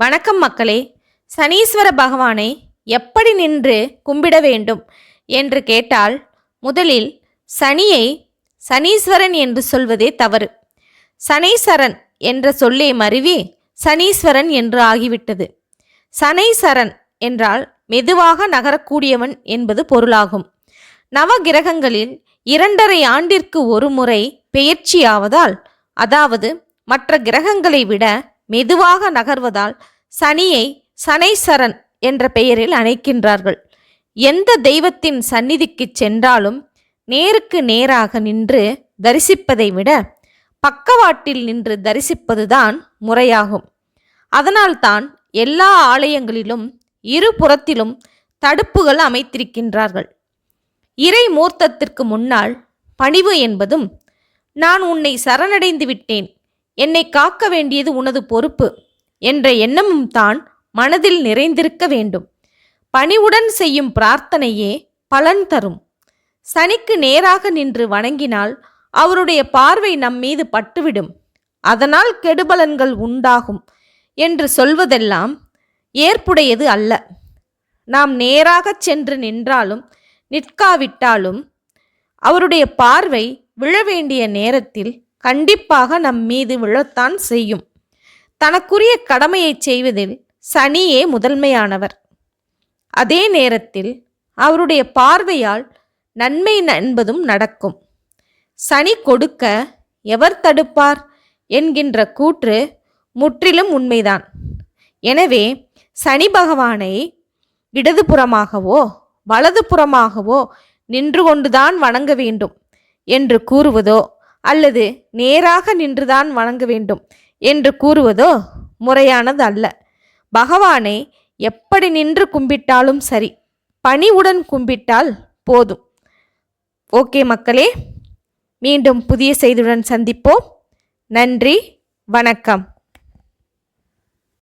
வணக்கம் மக்களே. சனீஸ்வர பகவானை எப்படி நின்று கும்பிட வேண்டும் என்று கேட்டால் முதலில் சனியை சனீஸ்வரன் என்று சொல்வதே தவறு. சனைசரன் என்ற சொல்லே மருவி சனீஸ்வரன் என்று ஆகிவிட்டது. சனைசரன் என்றால் மெதுவாக நகரக்கூடியவன் என்பது பொருளாகும். நவகிரகங்களில் இரண்டரை ஆண்டிற்கு ஒரு முறை பெயர்ச்சியாவதால் அதாவது மற்ற கிரகங்களை விட மெதுவாக நகர்வதால் சனியை சனைசரன் என்ற பெயரில் அழைக்கின்றார்கள் எந்த தெய்வத்தின் சந்நிதிக்குச் சென்றாலும் நேருக்கு நேராக நின்று தரிசிப்பதை விட பக்கவாட்டில் நின்று தரிசிப்பதுதான் முறையாகும். அதனால்தான் எல்லா ஆலயங்களிலும் இருபுறத்திலும் தடுப்புகள் அமைத்திருக்கின்றார்கள். இறை மூர்த்தத்திற்கு முன்னால் பணிவு என்பதும் நான் உன்னை சரணடைந்து விட்டேன் என்னை காக்க வேண்டியது உனது பொறுப்பு என்ற எண்ணமும் தான் மனதில் நிறைந்திருக்க வேண்டும். பணிவுடன் செய்யும் பிரார்த்தனையே பலன் தரும். சனிக்கு நேராக நின்று வணங்கினால் அவருடைய பார்வை நம் மீது பட்டுவிடும். அதனால் கெடுபலன்கள் உண்டாகும் என்று சொல்வதெல்லாம் ஏற்புடையது அல்ல. நாம் நேராகச் சென்று நின்றாலும் நிற்காவிட்டாலும் அவருடைய பார்வை விழ வேண்டிய நேரத்தில் கண்டிப்பாக நம் மீது விழத்தான் செய்யும். தனக்குரிய கடமையைச் செய்வதில் சனியே முதன்மையானவர். அதே நேரத்தில் அவருடைய பார்வையால் நன்மை என்பதும் நடக்கும். சனி கொடுக்க எவர் தடுப்பார் என்கின்ற கூற்று முற்றிலும் உண்மைதான். எனவே சனி பகவானை இடதுபுறமாகவோ வலதுபுறமாகவோ நின்று கொண்டுதான் வணங்க வேண்டும் என்று கூறுவதோ அல்லது நேராக நின்றுதான் வணங்க வேண்டும் என்று கூறுவதோ முறையானது அல்ல பகவானை எப்படி நின்று கும்பிட்டாலும் சரி பணிவுடன் கும்பிட்டால் போதும். ஓகே மக்களே மீண்டும் புதிய செய்தியுடன் சந்திப்போம். நன்றி வணக்கம்.